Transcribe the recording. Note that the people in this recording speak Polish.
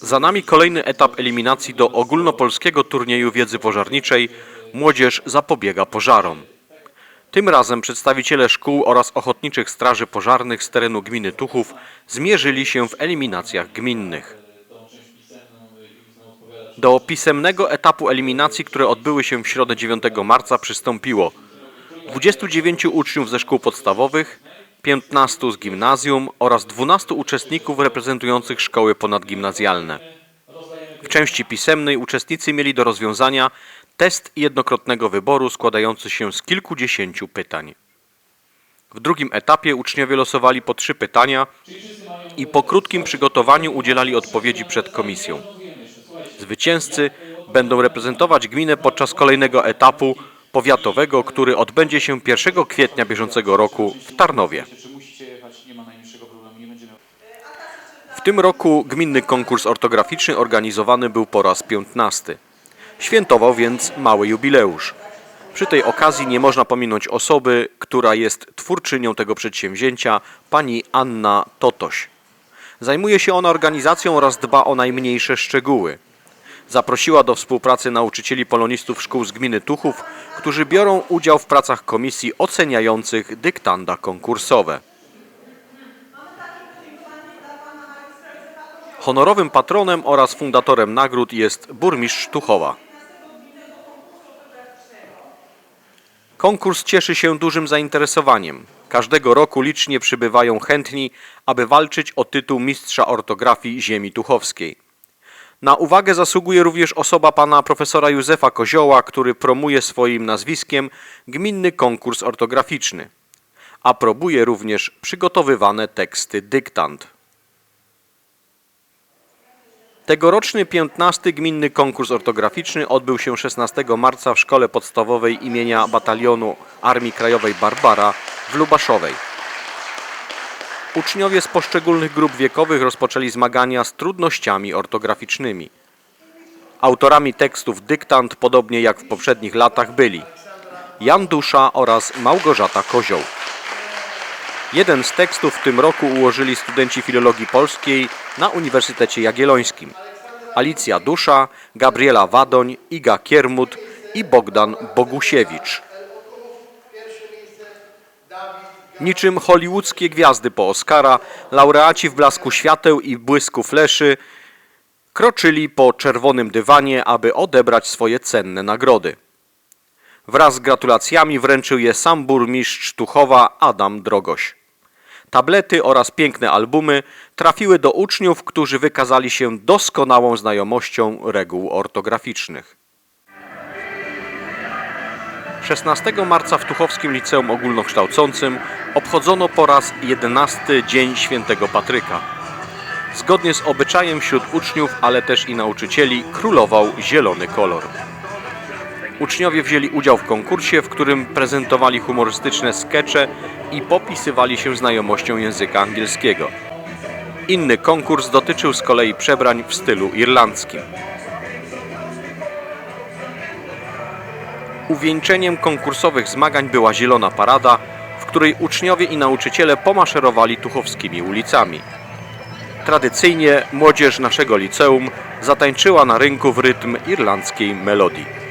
Za nami kolejny etap eliminacji do ogólnopolskiego turnieju wiedzy pożarniczej Młodzież zapobiega pożarom. Tym razem przedstawiciele szkół oraz ochotniczych straży pożarnych z terenu gminy Tuchów zmierzyli się w eliminacjach gminnych. Do pisemnego etapu eliminacji, które odbyły się w środę 9 marca przystąpiło 29 uczniów ze szkół podstawowych, 15 z gimnazjum oraz 12 uczestników reprezentujących szkoły ponadgimnazjalne. W części pisemnej uczestnicy mieli do rozwiązania test jednokrotnego wyboru składający się z kilkudziesięciu pytań. W drugim etapie uczniowie losowali po trzy pytania i po krótkim przygotowaniu udzielali odpowiedzi przed komisją. Zwycięzcy będą reprezentować gminę podczas kolejnego etapu powiatowego, który odbędzie się 1 kwietnia bieżącego roku w Tarnowie. W tym roku gminny konkurs ortograficzny organizowany był po raz 15. Świętował więc mały jubileusz. Przy tej okazji nie można pominąć osoby, która jest twórczynią tego przedsięwzięcia, pani Anna Totoś. Zajmuje się ona organizacją oraz dba o najmniejsze szczegóły. Zaprosiła do współpracy nauczycieli polonistów szkół z gminy Tuchów, którzy biorą udział w pracach komisji oceniających dyktanda konkursowe. Honorowym patronem oraz fundatorem nagród jest burmistrz Tuchowa. Konkurs cieszy się dużym zainteresowaniem. Każdego roku licznie przybywają chętni, aby walczyć o tytuł mistrza ortografii ziemi tuchowskiej. Na uwagę zasługuje również osoba pana profesora Józefa Kozioła, który promuje swoim nazwiskiem gminny konkurs ortograficzny. Aprobuje również przygotowywane teksty dyktant. Tegoroczny 15. gminny konkurs ortograficzny odbył się 16 marca w szkole podstawowej imienia Batalionu Armii Krajowej Barbara w Lubaszowej. Uczniowie z poszczególnych grup wiekowych rozpoczęli zmagania z trudnościami ortograficznymi. Autorami tekstów dyktant, podobnie jak w poprzednich latach, byli Jan Dusza oraz Małgorzata Kozioł. Jeden z tekstów w tym roku ułożyli studenci filologii polskiej na Uniwersytecie Jagiellońskim. Alicja Dusza, Gabriela Wadoń, Iga Kiermut i Bogdan Bogusiewicz. Niczym hollywoodzkie gwiazdy po Oscara, laureaci w blasku świateł i błysku fleszy kroczyli po czerwonym dywanie, aby odebrać swoje cenne nagrody. Wraz z gratulacjami wręczył je sam burmistrz Tuchowa Adam Drogoś. Tablety oraz piękne albumy trafiły do uczniów, którzy wykazali się doskonałą znajomością reguł ortograficznych. 16 marca w Tuchowskim Liceum Ogólnokształcącym obchodzono po raz 11 Dzień Świętego Patryka. Zgodnie z obyczajem wśród uczniów, ale też i nauczycieli królował zielony kolor. Uczniowie wzięli udział w konkursie, w którym prezentowali humorystyczne skecze i popisywali się znajomością języka angielskiego. Inny konkurs dotyczył z kolei przebrań w stylu irlandzkim. Uwieńczeniem konkursowych zmagań była zielona parada, której uczniowie i nauczyciele pomaszerowali tuchowskimi ulicami. Tradycyjnie młodzież naszego liceum zatańczyła na rynku w rytm irlandzkiej melodii.